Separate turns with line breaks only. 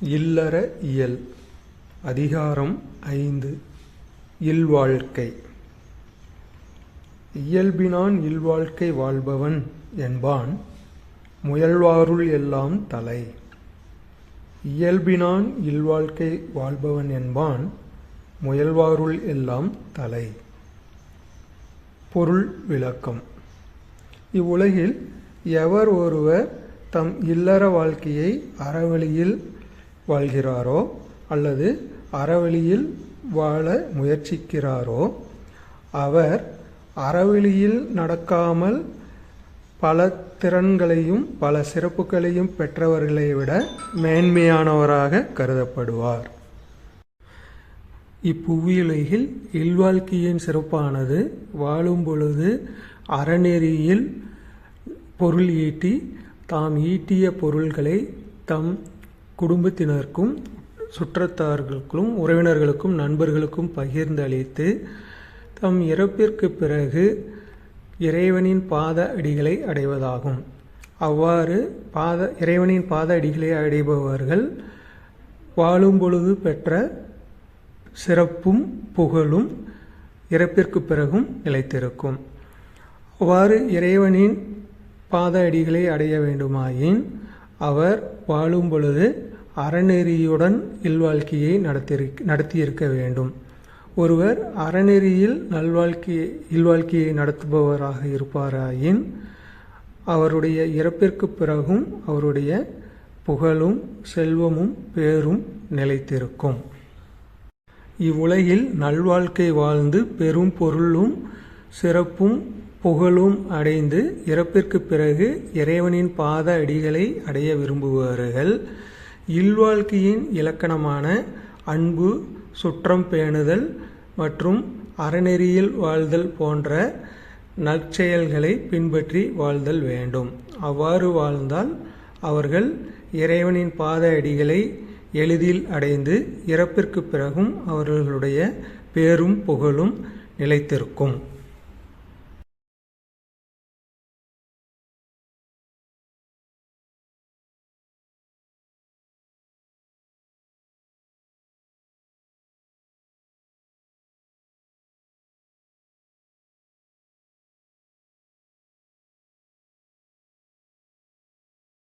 இல்லற இயல். அதிகாரம் ஐந்து. இல்வாழ்க்கை. இயல்பினான் இல்வாழ்க்கை வாழ்பவன் என்பான். முயல்வாருள் எல்லாம் தலை. இயல்பினான் இல்வாழ்க்கை வாழ்பவன் என்பான். முயல்வாருள் எல்லாம் தலை. பொருள் விளக்கம். இவ்வுலகில் எவர் ஒருவர் தம் இல்லற வாழ்க்கையை அறவழியில் வாழ்கிறாரோ அல்லது அறவழியில் வாழ முயற்சிக்கிறாரோ அவர் அறவழியில் நடக்காமல் பல திறன்களையும் பல சிறப்புகளையும் பெற்றவர்களை விட மேன்மையானவராக கருதப்படுவார். இப்புவியுலகில் இல்வாழ்க்கையின் சிறப்பானது வாழும் பொழுது அறநெறியில் பொருள் ஈட்டி தாம் ஈட்டிய பொருள்களை தம் குடும்பத்தினருக்கும் சுற்றத்தார்களுக்கும் உறவினர்களுக்கும் நண்பர்களுக்கும் பகிர்ந்து அளித்து தம் இறப்பிற்கு பிறகு இறைவனின் பாத அடிகளை அடைவதாகும். அவ்வாறு பாத இறைவனின் பாத அடிகளை அடைபவர்கள் வாழும் பொழுது பெற்ற சிறப்பும் புகழும் இறப்பிற்கு பிறகும் நிலைத்திருக்கும். அவ்வாறு இறைவனின் பாத அடிகளை அடைய வேண்டுமாயின் அவர் வாழும் பொழுது அறநெறியுடன் இல்வாழ்க்கையை நடத்திரு நடத்தியிருக்க வேண்டும். ஒருவர் அறநெறியில் நல்வாழ்க்கையை இல்வாழ்க்கையை நடத்துபவராக இருப்பாராயின் அவருடைய இறப்பிற்கு பிறகும் அவருடைய புகழும் செல்வமும் பேரும் நிலைத்திருக்கும். இவ்வுலகில் நல்வாழ்க்கை வாழ்ந்து பெரும் பொருளும் சிறப்பும் புகழும் அடைந்து இறப்பிற்கு பிறகு இறைவனின் பாத அடிகளை அடைய விரும்புபவர்கள் இல்வாழ்க்கையின் இலக்கணமான அன்பு சுற்றம் பேணுதல் மற்றும் அறநெறியில் வாழ்தல் போன்ற நற்செயல்களை பின்பற்றி வாழ்தல் வேண்டும். அவ்வாறு வாழ்ந்தால் அவர்கள் இறைவனின் பாத அடிகளை எளிதில் அடைந்து இறப்பிற்கு பிறகும் அவர்களுடைய பேரும் புகழும் நிலைத்திருக்கும்.